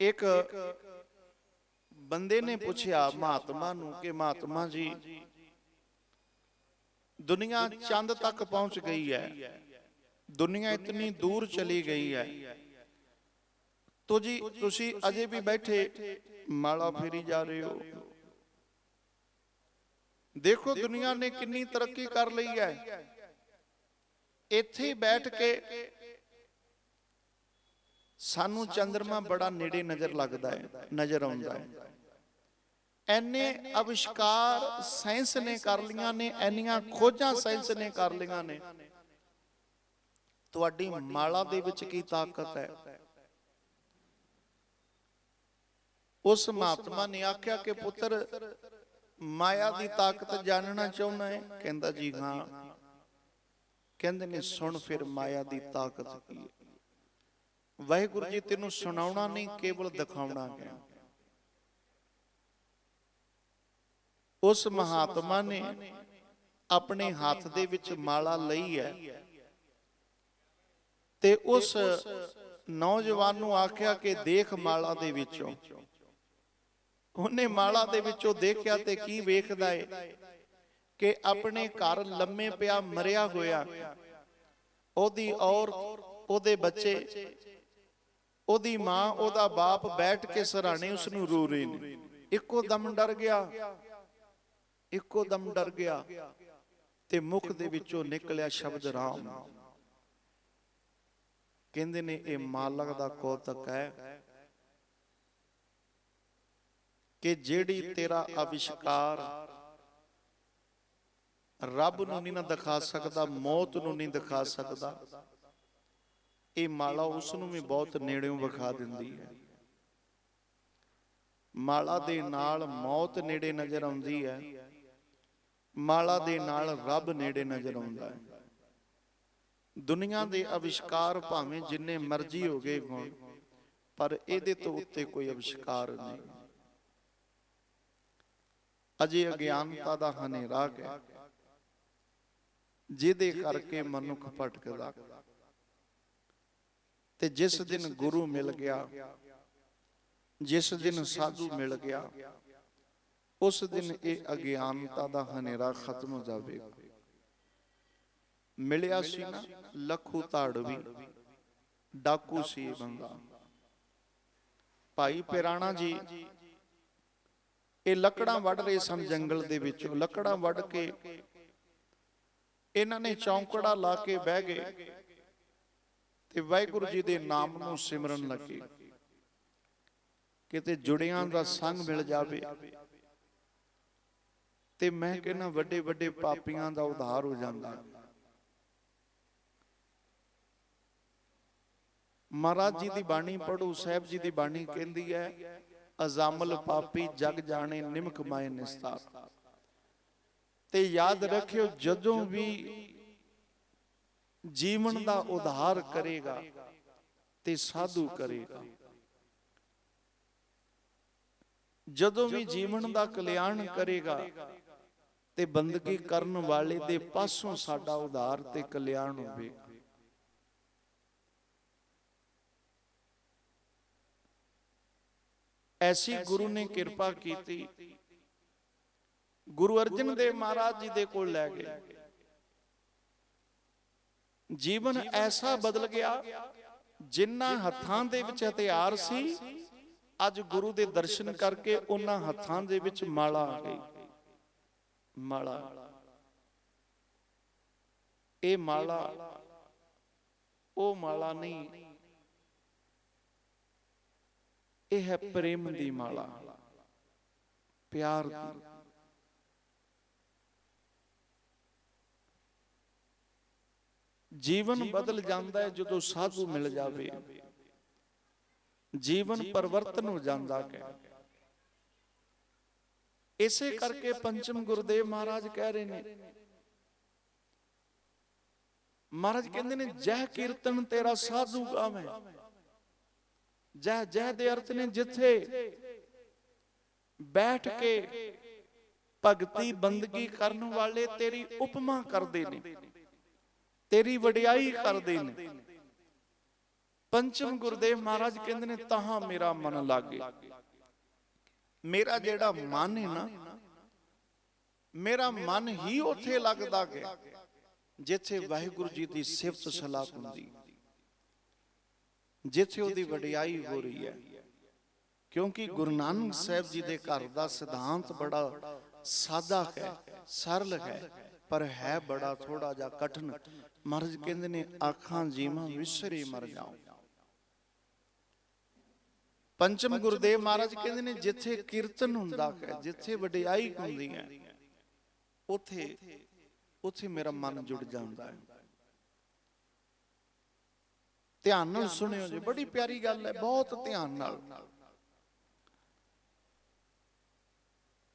ਇੱਕ ਬੰਦੇ ਨੇ ਪੁੱਛਿਆ ਮਹਾਤਮਾ ਨੂੰ ਕਿ ਮਹਾਤਮਾ ਜੀ, ਦੁਨੀਆ ਚੰਦ ਤੱਕ ਪਹੁੰਚ ਗਈ ਹੈ। ਦੁਨੀਆ ਇਤਨੀ ਦੂਰ ਚਲੀ ਗਈ ਹੈ। ਤੋ ਜੀ, ਤੁਸੀਂ ਅਜੇ ਵੀ ਬੈਠੇ, ਮਾਲਾ ਫੇਰੀ ਜਾ ਰਹੇ ਹੋ। ਦੇਖੋ ਦੁਨੀਆ ਨੇ ਕਿੰਨੀ ਤਰੱਕੀ ਕਰ ਲਈ ਹੈ। ਇੱਥੇ ਬੈਠ ਕੇ ਸਾਨੂੰ ਚੰ드ਰਮਾ ਬੜਾ ਨੇੜੇ ਨਜ਼ਰ ਲੱਗਦਾ ਹੈ ਨਜ਼ਰ ਆਉਂਦਾ ਹੈ। ਐਨੇ ਅਵਿਸ਼ਕਾਰ ਸਾਇੰਸ ਨੇ ਕਰ ਲੀਆਂ ਨੇ ਐਨੀਆਂ ਖੋਜਾਂ ਸਾਇੰਸ ਨੇ ਕਰ ਲੀਆਂ ਨੇ। ਤੁਹਾਡੀ ਮਾਲਾ ਦੇ ਵਿੱਚ ਕੀ ਤਾਕਤ ਹੈ? ਉਸ ਮਹਾਤਮਾ ਨੇ ਆਖਿਆ ਕਿ ਪੁੱਤਰ ਮਾਇਆ ਦੀ ਤਾਕਤ ਜਾਣਨਾ ਚਾਹੁੰਦਾ ਹੈ? ਕਹਿੰਦਾ ਜੀ ਹਾਂ। ਕਹਿੰਦੇ ਨੇ ਸੁਣ ਫਿਰ ਮਾਇਆ ਦੀ ਤਾਕਤ ਕੀ ਹੈ? ਵਾਹਿਗੁਰੂ ਜੀ ਤੈਨੂੰ ਸੁਣਾਉਣਾ ਨਹੀਂ ਕੇਵਲ ਦਿਖਾਉਣਾ ਹੈ। ਉਸ ਮਹਾਤਮਾ ਨੇ ਆਪਣੇ ਹੱਥ ਦੇ ਵਿੱਚ ਮਾਲਾ ਲਈ ਹੈ। ਤੇ ਉਸ ਨੌਜਵਾਨ ਨੂੰ ਆਖਿਆ ਕਿ ਦੇਖ ਮਾਲਾ ਦੇ ਵਿੱਚੋਂ। ਉਹਨੇ ਮਾਲਾ ਦੇ ਵਿੱਚੋਂ ਦੇਖਿਆ ਤੇ ਕੀ ਵੇਖਦਾ ਏ ਕਿ ਆਪਣੇ ਘਰ ਲੰਮੇ ਪਿਆ ਮਰਿਆ ਹੋਇਆ। ਉਹਦੀ ਔਰ ਉਹਦੇ ਬੱਚੇ ਉਹਦੀ ਮਾਂ ਉਹਦਾ ਬਾਪ ਬੈਠ ਕੇ ਸਰਾਣੇ ਉਸ ਨੂੰ ਰੋ ਰਹੇ ਨੇ। ਇੱਕੋ ਦਮ ਡਰ ਗਿਆ। ਇੱਕੋ ਦਮ ਡਰ ਗਿਆ। ਤੇ ਮੁਖ ਦੇ ਵਿੱਚੋਂ ਨਿਕਲਿਆ ਸ਼ਬਦ ਰਾਮ। ਕਹਿੰਦੇ ਨੇ ਇਹ ਮਾਲਕ ਦਾ ਕੌਤਕ ਹੈ ਕਿ ਜਿਹੜੀ ਤੇਰਾ ਅਵਿਸ਼ਕਾਰ ਰੱਬ ਨੂੰ ਨਹੀਂ ਨਾ ਦਿਖਾ ਸਕਦਾ ਮੌਤ ਨੂੰ ਨਹੀਂ ਦਿਖਾ ਸਕਦਾ ਇਹ ਮਾਲਾ ਉਸ ਨੂੰ ਵੀ ਬਹੁਤ ਨੇੜਿਓਂ ਵਿਖਾ ਦਿੰਦੀ ਹੈ। ਮਾਲਾ ਦੇ ਨਾਲ ਮੌਤ ਨੇੜੇ ਨਜ਼ਰ ਆਉਂਦੀ ਹੈ। ਮਾਲਾ ਦੇ ਨਾਲ ਰੱਬ ਨੇੜੇ ਨਜ਼ਰ ਆਉਂਦਾ ਹੈ। ਦੁਨੀਆ ਦੇ ਅਵਿਸ਼ਕਾਰ ਭਾਵੇਂ ਜਿੰਨੇ ਮਰਜ਼ੀ ਹੋ ਗਏ ਹੋਣ ਪਰ ਇਹਦੇ ਤੋਂ ਉੱਤੇ ਕੋਈ ਅਵਿਸ਼ਕਾਰ ਨਹੀਂ। ਅਜੇ ਅਗਿਆਨਤਾ ਦਾ ਹਨੇਰਾ ਹੈ ਜਿਹਦੇ ਕਰਕੇ ਮਨੁੱਖ ਭਟਕਦਾ ਤੇ ਜਿਸ ਦਿਨ ਗੁਰੂ ਮਿਲ ਗਿਆ ਜਿਸ ਦਿਨ ਸਾਧੂ ਮਿਲ ਗਿਆ ਉਸ ਦਿਨ ਇਹ ਅਗਿਆਨਤਾ ਦਾ ਹਨੇਰਾ ਖਤਮ ਹੋ ਜਾਵੇਗਾ ਮਿਲਿਆ ਸੀ ਨਾ ਲੱਖੂ ਤਾੜਵੀ ਡਾਕੂ ਸੀ ਬੰਦਾ ਭਾਈ ਪਿਰਾਣਾ ਜੀ ਇਹ ਲੱਕੜਾਂ ਵੱਢ ਰਹੇ ਸਨ ਜੰਗਲ ਦੇ ਵਿੱਚੋਂ। ਲੱਕੜਾਂ ਵੱਢ ਕੇ ਇਹਨਾਂ ਨੇ ਚੌਂਕੜਾ ਲਾ ਕੇ ਬਹਿ ਗਏ। ਤੇ ਵਾਹਿਗੁਰੂ ਜੀ ਦੇ ਨਾਮ ਨੂੰ ਸਿਮਰਨ ਲੱਗੇ। ਕਿਤੇ ਜੁੜਿਆਂ ਦਾ ਸੰਗ ਮਿਲ ਜਾਵੇ। ਤੇ ਮੈਂ ਕਹਿੰਦਾ ਵੱਡੇ ਵੱਡੇ ਪਾਪੀਆਂ ਦਾ ਉਧਾਰ ਹੋ ਜਾਂਦਾ। ਮਹਾਰਾਜ ਜੀ ਦੀ ਬਾਣੀ ਪੜੋ ਸਾਹਿਬ ਜੀ ਦੀ ਬਾਣੀ ਕਹਿੰਦੀ ਹੈ, ਅਜ਼ਾਮਲ ਪਾਪੀ ਜਗ ਜਾਣੇ ਨਿਮਕ ਮਾਏ ਨਿਸਤਾਰ। ਤੇ ਯਾਦ ਰੱਖਿਓ, ਜਦੋਂ ਵੀ ਜੀਵਨ ਦਾ ਉਧਾਰ ਕਰੇਗਾ ਤੇ ਸਾਧੂ ਕਰੇਗਾ। ਜਦੋਂ ਵੀ ਜੀਵਨ ਦਾ ਕਲਿਆਣ ਕਰੇਗਾ ਤੇ ਬੰਦਗੀ ਕਰਨ ਵਾਲੇ ਦੇ ਪਾਸੋਂ ਸਾਡਾ ਉਧਾਰ ਤੇ ਕਲਿਆਣ ਹੋਵੇਗਾ ਐਸੀ ਗੁਰੂ ਨੇ ਕਿਰਪਾ ਕੀਤੀ। ਗੁਰੂ ਅਰਜਨ ਦੇਵ ਮਹਾਰਾਜ ਜੀ ਦੇ ਕੋਲ ਲੈ ਗਏ। ਜੀਵਨ ਐਸਾ ਬਦਲ ਗਿਆ ਜਿਨ੍ਹਾਂ ਹੱਥਾਂ ਦੇ ਵਿੱਚ ਹਥਿਆਰ ਸੀ ਅੱਜ ਗੁਰੂ ਦੇ ਦਰਸ਼ਨ ਕਰਕੇ ਉਹਨਾਂ ਹੱਥਾਂ ਦੇ ਵਿੱਚ ਮਾਲਾ ਆ ਗਈ ਮਾਲਾ। ਇਹ ਮਾਲਾ ਉਹ ਮਾਲਾ ਨਹੀਂ। ਇਹ ਹੈ ਪ੍ਰੇਮ ਦੀ ਮਾਲਾ। ਪਿਆਰ ਦੀ। ਜੀਵਨ ਬਦਲ ਜਾਂਦਾ ਹੈ ਜਦੋਂ ਸਾਧੂ ਮਿਲ ਜਾਵੇ। ਜੀਵਨ ਪਰਵਰਤਨ ਹੋ। ਜਾਂਦਾ ਹੈ। ਇਸੇ ਕਰਕੇ ਪੰਚਮ ਗੁਰਦੇਵ ਮਹਾਰਾਜ ਕਹਿ ਰਹੇ ਨੇ। ਮਹਾਰਾਜ ਕਹਿੰਦੇ ਨੇ ਜਹ ਕੀਰਤਨ ਤੇਰਾ ਸਾਧੂ ਗਾਵੇਂ। ਜਹ ਜਹ ਦੇ ਅਰਥ ਨੇ ਜਿੱਥੇ ਬੈਠ ਕੇ ਭਗਤੀ ਬੰਦਗੀ ਕਰਨ ਵਾਲੇ ਤੇਰੀ ਉਪਮਾ ਕਰਦੇ ਨੇ। ਤੇਰੀ ਵਡਿਆਈ ਕਰਦੇ ਨੇ। ਪੰਚਮ ਗੁਰਦੇਵ ਮਹਾਰਾਜ ਕਹਿੰਦੇ ਨੇ, ਤਹਾਂ ਮੇਰਾ ਮਨ ਲਾਗੇ। ਮੇਰਾ ਜਿਹੜਾ ਮਨ ਹੈ ਨਾ, ਮੇਰਾ ਮਨ ਹੀ ਉੱਥੇ ਲੱਗਦਾ ਕਿ ਜਿੱਥੇ ਵਾਹਿਗੁਰੂ ਜੀ ਦੀ ਸਿਫਤ ਸਲਾਹ ਹੁੰਦੀ। ਜਿੱਥੇ ਉਹਦੀ ਵਡਿਆਈ ਹੋ ਰਹੀ ਹੈ। ਕਿਉਂਕਿ ਗੁਰੂ ਨਾਨਕ ਸਾਹਿਬ ਜੀ ਦੇ ਘਰ ਦਾ ਸਿਧਾਂਤ ਬੜਾ ਸਾਦਾ ਹੈ, ਸਰਲ ਹੈ। ਪਰ ਹੈ ਬੜਾ ਥੋੜਾ ਜਿਹਾ ਕਠਿਨ। ਮਹਾਰਾਜ ਕਹਿੰਦੇ ਨੇ, ਆਖਾਂ ਜੀਵਾਂ ਵਿਸਰੇ ਮਰ ਜਾਓ ਪੰਚਮ ਗੁਰਦੇਵ ਮਹਾਰਾਜ ਕਹਿੰਦੇ ਨੇ, ਜਿੱਥੇ ਕੀਰਤਨ ਹੁੰਦਾ ਹੈ, ਜਿੱਥੇ ਵਡਿਆਈ ਹੁੰਦੀ ਹੈ, ਉਥੇ ਉਥੇ ਮੇਰਾ ਮਨ ਜੁੜ ਜਾਂਦਾ ਹੈ। ਧਿਆਨ ਨਾਲ ਸੁਣਿਓ ਜੀ, ਬੜੀ ਪਿਆਰੀ ਗੱਲ ਹੈ, ਬਹੁਤ ਧਿਆਨ ਨਾਲ।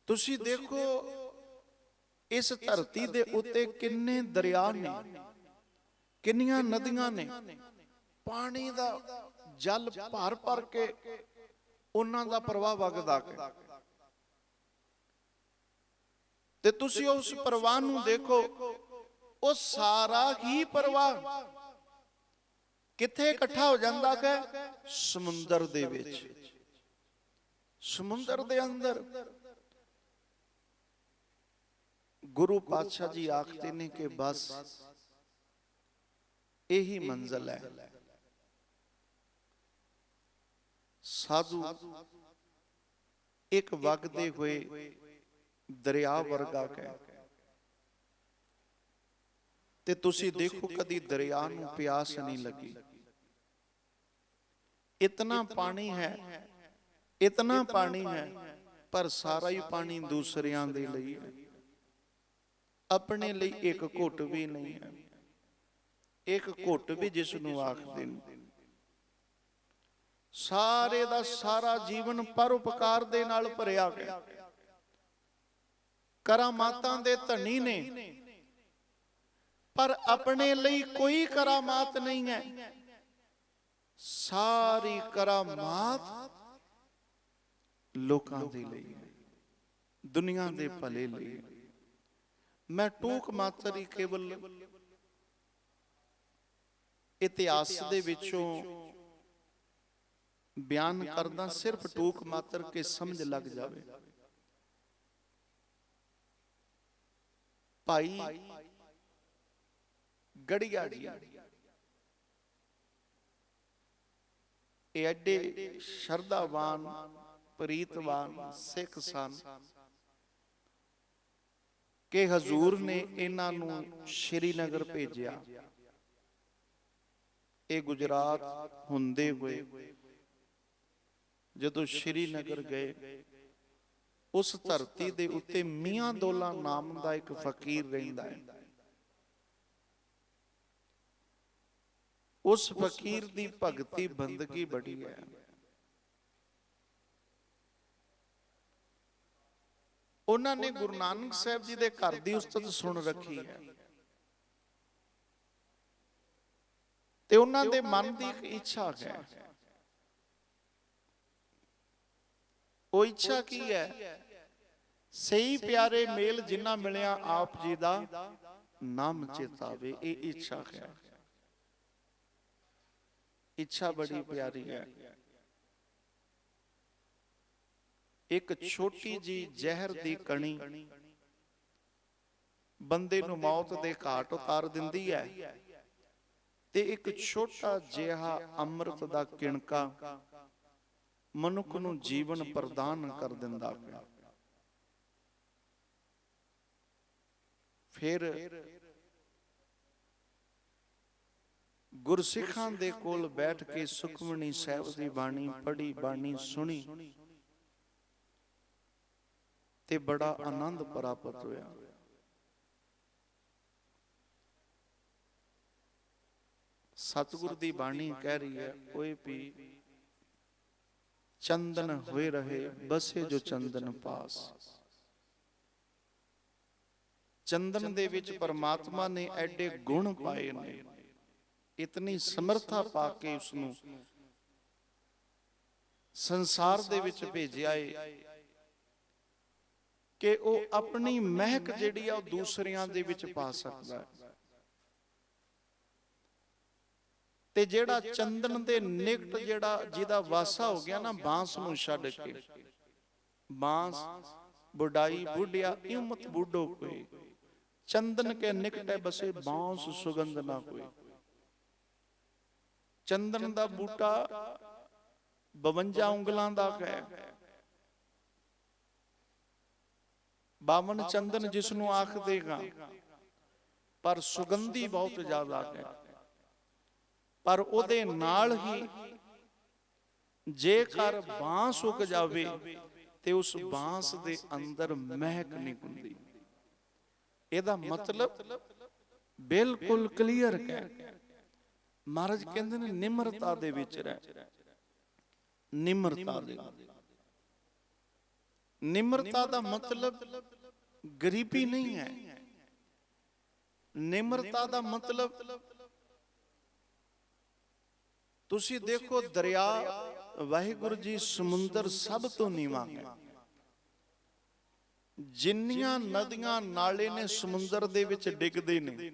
ਤੁਸੀਂ ਦੇਖੋ ਇਸ ਧਰਤੀ ਦੇ ਉੱਤੇ ਕਿੰਨੇ ਦਰਿਆ ਨੇ? ਕਿੰਨੀਆਂ ਨਦੀਆਂ ਨੇ? ਪਾਣੀ ਦਾ ਜਲ ਭਰ ਭਰ ਕੇ ਉਹਨਾਂ ਦਾ ਪ੍ਰਵਾਹ ਵਗਦਾ ਹੈ। ਤੇ ਤੁਸੀਂ ਉਸ ਪ੍ਰਵਾਹ ਨੂੰ ਦੇਖੋ ਉਹ ਸਾਰਾ ਹੀ ਪ੍ਰਵਾਹ ਕਿੱਥੇ ਇਕੱਠਾ ਹੋ ਜਾਂਦਾ ਹੈ? ਸਮੁੰਦਰ ਦੇ ਵਿੱਚ। ਸਮੁੰਦਰ ਦੇ ਅੰਦਰ। ਗੁਰੂ ਪਾਤਸ਼ਾਹ ਜੀ ਆਖਦੇ ਨੇ ਕਿ ਬਸ ਇਹੀ ਮੰਜ਼ਲ ਹੈ। ਸਾਧੂ ਇੱਕ ਵਗਦੇ ਹੋਏ ਦਰਿਆ ਵਰਗਾ ਹੈ ਤੇ ਤੁਸੀਂ ਦੇਖੋ ਕਦੀ ਦਰਿਆ ਨੂੰ ਪਿਆਸ ਨਹੀਂ ਲੱਗੀ। ਇਤਨਾ ਪਾਣੀ ਹੈ। ਇਤਨਾ ਪਾਣੀ ਹੈ। ਪਰ ਸਾਰਾ ਹੀ ਪਾਣੀ ਦੂਸਰਿਆਂ ਦੇ ਲਈ ਹੈ। ਆਪਣੇ ਲਈ ਇੱਕ ਘੁੱਟ ਵੀ ਨਹੀਂ ਹੈ। ਇੱਕ ਘੁੱਟ ਵੀ ਜਿਸ ਨੂੰ ਆਖਦੇ ਨੇ। ਸਾਰੇ ਦਾ ਸਾਰਾ ਜੀਵਨ ਪਰਉਪਕਾਰ ਦੇ ਨਾਲ ਭਰਿਆ ਗਿਆ ਕਰਾਮਾਤਾਂ ਦੇ ਧਨੀ ਨੇ, ਪਰ ਆਪਣੇ ਲਈ ਕੋਈ ਕਰਾਮਾਤ ਨਹੀਂ ਹੈ। ਸਾਰੀ ਕਰਾਮਾਤ ਲੋਕਾਂ ਦੇ ਲਈ ਹੈ। ਦੁਨੀਆ ਦੇ ਭਲੇ ਲਈ ਮੈਂ ਟੂਕ ਮਾਤਰ ਹੀ ਕੇਵਲ ਇਤਿਹਾਸ ਦੇ ਵਿੱਚੋਂ ਬਿਆਨ ਕਰਦਾ ਸਿਰਫ ਟੂਕ ਮਾਤਰ ਕੇ ਸਮਝ ਲੱਗ ਜਾਵੇ। ਭਾਈ ਗੜੀਆ ਜੀ ਇਹ ਐਡੇ ਸ਼ਰਧਾਵਾਨ ਪ੍ਰੀਤਵਾਨ ਸਿੱਖ ਸਨ। ਕਿ ਹਜ਼ੂਰ ਨੇ ਇਹਨਾਂ ਨੂੰ ਸ਼੍ਰੀਨਗਰ ਭੇਜਿਆ। ਇਹ ਗੁਜਰਾਤ ਹੁੰਦੇ ਹੋਏ ਜਦੋਂ ਸ਼੍ਰੀਨਗਰ ਗਏ, ਉਸ ਧਰਤੀ ਦੇ ਉੱਤੇ ਮੀਆਂ ਦੋਲਾ ਨਾਮ ਦਾ ਇੱਕ ਫਕੀਰ ਰਹਿੰਦਾ ਹੈ। ਉਸ ਫਕੀਰ ਦੀ ਭਗਤੀ ਬੰਦਗੀ ਬੜੀ ਹੈ। ਉਹਨਾਂ ਨੇ ਗੁਰੂ ਨਾਨਕ ਸਾਹਿਬ ਜੀ ਦੇ ਘਰ ਦੀ ਉਸਤਤ ਸੁਣ ਰੱਖੀ ਹੈ। ਤੇ ਉਹਨਾਂ ਦੇ ਮਨ ਦੀ ਇੱਕ ਇੱਛਾ ਹੈ। ਉਹ ਇੱਛਾ ਕੀ ਹੈ? ਸਹੀ ਪਿਆਰੇ ਮੇਲ ਜਿੰਨਾ ਮਿਲਿਆ ਆਪ ਜੀ ਦਾ, ਨਾਮ ਚੇਤਾਵੇ ਇਹ ਇੱਛਾ ਹੈ। ਇੱਛਾ ਬੜੀ ਪਿਆਰੀ ਹੈ। ਇੱਕ ਛੋਟੀ ਜੀ ਜ਼ਹਿਰ ਦੀ ਕਣੀ ਬੰਦੇ ਨੂੰ ਮੌਤ ਦੇ ਘਾਟ ਉਤਾਰ ਦਿੰਦੀ ਹੈ। ਤੇ ਇੱਕ ਛੋਟਾ ਜਿਹਾ ਅੰਮ੍ਰਿਤ ਦਾ ਕਿਣਕਾ ਮਨੁੱਖ ਨੂੰ ਜੀਵਨ ਪ੍ਰਦਾਨ ਕਰ ਦਿੰਦਾ ਹੈ ਫਿਰ ਗੁਰਸਿੱਖਾਂ ਦੇ ਕੋਲ ਬੈਠ ਕੇ ਸੁਖਮਨੀ ਸਾਹਿਬ ਦੀ ਬਾਣੀ ਪੜ੍ਹੀ ਬਾਣੀ ਸੁਣੀ। ਤੇ ਬੜਾ ਆਨੰਦ ਪ੍ਰਾਪਤ ਹੋਇਆ। ਸਤਿਗੁਰ ਦੀ ਬਾਣੀ ਕਹਿ ਰਹੀ ਹੈ, ਓਏ ਪੀ ਚੰਦਨ ਹੋਏ ਰਹੇ, ਬਸੇ ਜੋ ਚੰਦਨ ਪਾਸ। ਚੰਦਨ ਦੇ ਵਿੱਚ ਪਰਮਾਤਮਾ ਨੇ ਐਡੇ ਗੁਣ ਪਾਏ ਨੇ, ਇਤਨੀ ਸਮਰਥਾ ਪਾ ਕੇ ਉਸ ਨੂੰ ਸੰਸਾਰ ਦੇ ਵਿੱਚ ਭੇਜਿਆ ਏ। ਕਿ ਉਹ ਆਪਣੀ ਮਹਿਕ ਜਿਹੜੀ ਆ ਉਹ ਦੂਸਰਿਆਂ ਦੇ ਵਿੱਚ ਪਾ ਸਕਦਾ ਹੈ। ਤੇ ਜਿਹੜਾ ਚੰਦਨ ਦੇ ਨਿਕਟ ਜਿਹੜਾ ਜਿਹਦਾ ਵਾਸਾ ਹੋ ਗਿਆ ਨਾ, ਬਾਂਸ ਨੂੰ ਛੱਡ ਕੇ। ਬਾਂਸ, ਬੁਢਾਈ, ਬੁੱਢਿਆ, ਇਮਤ ਬੁੱਢੋ ਕੋਈ। ਚੰਦਨ ਕੇ ਨਿਕਟੇ ਬਸੇ, ਬਾਂਸ ਸੁਗੰਧ ਨਾ ਕੋਈ। ਚੰਦਨ ਦਾ ਬੂਟਾ 52 ਉਂਗਲਾਂ ਦਾ ਹੈ। ਬਾਵਨ ਚੰਦਨ ਜਿਸ ਨੂੰ ਆਖ ਦੇਗਾ ਪਰ ਸੁਗੰਧੀ ਬਹੁਤ ਜ਼ਿਆਦਾ ਹੈ। ਪਰ ਉਹਦੇ ਨਾਲ ਹੀ ਜੇਕਰ ਬਾਂਸ ਉਗ ਜਾਵੇ ਤੇ ਉਸ ਬਾਂਸ ਦੇ ਅੰਦਰ ਮਹਿਕ ਨਹੀਂ ਹੁੰਦੀ। ਇਹਦਾ ਮਤਲਬ ਬਿਲਕੁਲ ਕਲੀਅਰ ਹੈ। ਮਹਾਰਾਜ ਕਹਿੰਦੇ ਨੇ ਨਿਮਰਤਾ ਦੇ ਵਿੱਚ ਰਹਿ। ਨਿਮਰਤਾ ਦੇ ਨਿਮਰਤਾ ਦਾ ਮਤਲਬ ਗਰੀਬੀ ਨਹੀਂ ਹੈ। ਨਿਮਰਤਾ ਦਾ ਮਤਲਬ ਤੁਸੀਂ ਦੇਖੋ ਦਰਿਆ, ਵਾਹਿਗੁਰੂ ਜੀ ਸਮੁੰਦਰ ਸਭ ਤੋਂ ਨੀਵਾਂ ਹੈ। ਜਿੰਨੀਆਂ ਨਦੀਆਂ ਨਾਲੇ ਨੇ ਸਮੁੰਦਰ ਦੇ ਵਿੱਚ ਡਿੱਗਦੇ ਨੇ,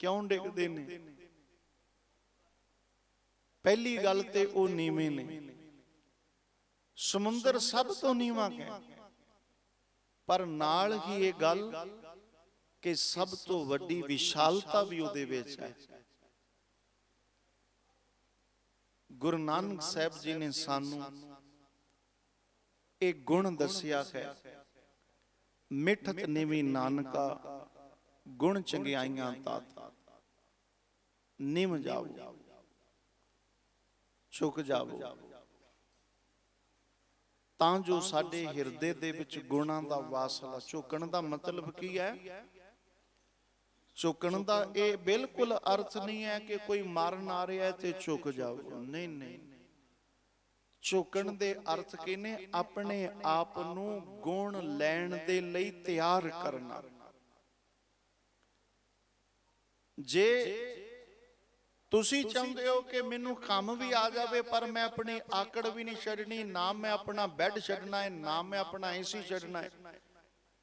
ਕਿਉਂ ਡਿੱਗਦੇ ਨੇ? ਪਹਿਲੀ ਗੱਲ ਤੇ ਉਹ ਨੀਵੇਂ ਨੇ। ਸਮੁੰਦਰ ਸਭ ਤੋਂ ਨੀਵਾਂ ਕਹਿ। ਪਰ ਨਾਲ ਹੀ ਇਹ ਗੱਲ ਕਿ ਸਭ ਤੋਂ ਵੱਡੀ ਵਿਸ਼ਾਲਤਾ ਵੀ ਉਹਦੇ ਵਿੱਚ ਹੈ। ਗੁਰੂ ਨਾਨਕ ਸਾਹਿਬ ਜੀ ਨੇ ਸਾਨੂੰ ਇਹ ਗੁਣ ਦੱਸਿਆ ਹੈ, ਮਿੱਠਤ ਨਿਵੀ ਨਾਨਕਾ, ਗੁਣ ਚੰਗਿਆਈਆਂ ਤਾਤਾ। ਨਿਮ ਜਾਓ ਝੁਕ ਜਾਓ ਤਾਂ ਜੋ ਸਾਡੇ ਹਿਰਦੇ ਦੇ ਵਿੱਚ ਗੁਣਾਂ ਦਾ ਵਾਸਲਾ ਝੁਕਣ ਦਾ ਮਤਲਬ ਕੀ ਹੈ? ਝੁਕਣ ਦਾ ਇਹ ਬਿਲਕੁਲ ਅਰਥ ਨਹੀਂ ਹੈ ਕਿ ਕੋਈ ਮਰਨ ਆ ਰਿਹਾ ਤੇ ਝੁਕ ਜਾਓ। ਨਹੀਂ ਨਹੀਂ ਝੁਕਣ ਦੇ ਅਰਥ ਕਿਨੇ ਆਪਣੇ ਆਪ ਨੂੰ ਗੁਣ ਲੈਣ ਦੇ ਲਈ ਤਿਆਰ ਕਰਨਾ। ਜੇ ਤੁਸੀਂ ਚਾਹੁੰਦੇ ਹੋ ਕਿ ਮੈਨੂੰ ਕੰਮ ਵੀ ਆ ਜਾਵੇ ਪਰ ਮੈਂ ਆਪਣੀ ਆਕੜ ਵੀ ਨਹੀਂ ਛੱਡਣੀ ਨਾ ਮੈਂ ਆਪਣਾ ਬੈੱਡ ਛੱਡਣਾ ਹੈ ਨਾ ਮੈਂ ਆਪਣਾ ਏਸੀ ਛੱਡਣਾ ਹੈ।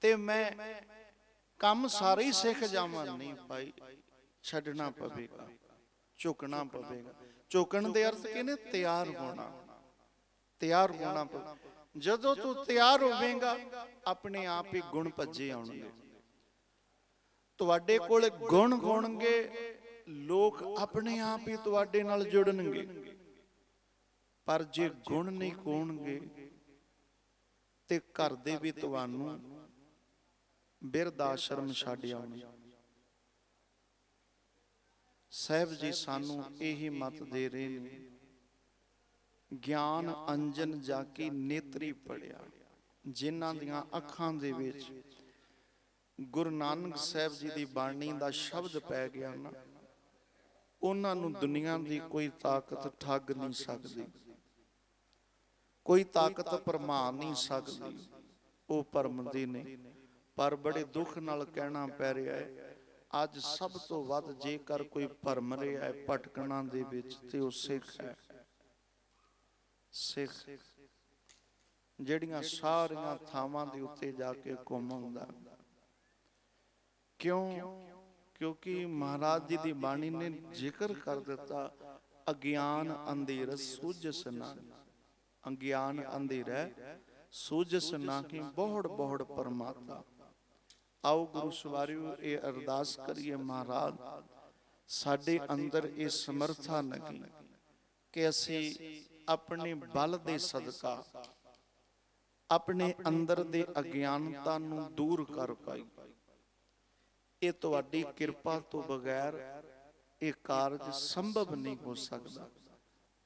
ਤੇ ਮੈਂ ਕੰਮ ਸਾਰੇ ਹੀ ਸਿੱਖ ਜਾਵਾਂ। ਨਹੀਂ ਭਾਈ ਛੱਡਣਾ ਪਵੇਗਾ ਝੁਕਣਾ ਪਵੇਗਾ। ਝੁਕਣ ਦੇ ਅਰਥ ਕਿਨੇ ਤਿਆਰ ਹੋਣਾ। ਤਿਆਰ ਹੋਣਾ ਜਦੋਂ ਤੂੰ ਤਿਆਰ ਹੋਵੇਂਗਾ ਆਪਣੇ ਆਪ ਹੀ ਗੁਣ ਭੱਜੇ ਆਉਣਗੇ। ਤੁਹਾਡੇ ਕੋਲ ਗੁਣ ਹੋਣਗੇ ਲੋਕ ਆਪਣੇ ਆਪ ਹੀ ਤੁਹਾਡੇ ਨਾਲ ਜੁੜਨਗੇ। ਪਰ ਜੇ ਗੁਣ ਨਹੀਂ ਹੋਣਗੇ, ਤੇ ਘਰ ਦੇ ਵੀ ਤੁਹਾਨੂੰ ਬਿਰਧ ਆਸ਼ਰਮ ਛੱਡ ਆਉਣਗੇ। ਸਾਹਿਬ ਜੀ ਸਾਨੂੰ ਇਹੀ ਮਤ ਦੇ ਰਹੇ ਨੇ। ਗਿਆਨ ਅੰਜਨ ਜਾ ਕੇ ਨੇਤਰੀ ਪੜਿਆ, ਜਿਨ੍ਹਾਂ ਦੀਆਂ ਅੱਖਾਂ ਦੇ ਵਿੱਚ ਗੁਰੂ ਨਾਨਕ ਸਾਹਿਬ ਜੀ ਦੀ ਬਾਣੀ ਦਾ ਸ਼ਬਦ ਪੈ ਗਿਆ ਨਾ। ਉਹਨਾਂ ਨੂੰ ਦੁਨੀਆ ਦੀ ਕੋਈ ਤਾਕਤ ਠੱਗ ਨਹੀਂ ਸਕਦੀ। ਕੋਈ ਤਾਕਤ ਪਰਮਾ ਨਹੀਂ ਸਕਦੀ। ਉਹ ਪਰਮਦੀ ਨੇ। ਪਰ ਬੜੇ ਦੁੱਖ ਨਾਲ ਕਹਿਣਾ ਪੈ ਰਿਹਾ ਹੈ, ਅੱਜ ਸਭ ਤੋਂ ਵੱਧ ਜੇਕਰ ਕੋਈ ਭਰਮ ਰਿਹਾ ਹੈ, ਭਟਕਣਾ ਦੇ ਵਿੱਚ ਤੇ ਉਹ ਸਿੱਖ ਹੈ। ਸਿੱਖ। ਜਿਹੜੀਆਂ ਸਾਰੀਆਂ ਥਾਵਾਂ ਦੇ ਉੱਤੇ ਜਾ ਕੇ ਘੁੰਮਦਾ ਕਿਉਂ? ਕਿਉਂਕਿ ਮਹਾਰਾਜ ਜੀ ਦੀ ਬਾਣੀ ਨੇ ਜ਼ਿਕਰ ਕਰ ਦਿੱਤਾ, ਅਗਿਆਨ ਅੰਧੇਰ ਸੂਝਸ ਨਾ ਅਗਿਆਨ ਅੰਧੇਰ ਸੂਝਸ ਨਾ ਕਿ ਬਹੁੜ ਬਹੁੜ ਪਰਮਾਤਮਾ। ਆਓ ਗੁਰੂ ਸਵਾਰਿਓ, ਇਹ ਅਰਦਾਸ ਕਰੀਏ ਮਹਾਰਾਜ, ਸਾਡੇ ਅੰਦਰ ਇਹ ਸਮਰਥਾ ਨਗੀ ਕਿ ਅਸੀਂ ਆਪਣੇ ਬਲ ਦੇ ਸਦਕਾ, ਆਪਣੇ ਅੰਦਰ ਦੇ ਅਗਿਆਨਤਾ ਨੂੰ ਦੂਰ ਕਰ ਪਾਈ ਇਹ ਤੁਹਾਡੀ ਕਿਰਪਾ ਤੋਂ ਬਗੈਰ ਇਹ ਕਾਰਜ ਸੰਭਵ ਨਹੀਂ ਹੋ ਸਕਦਾ।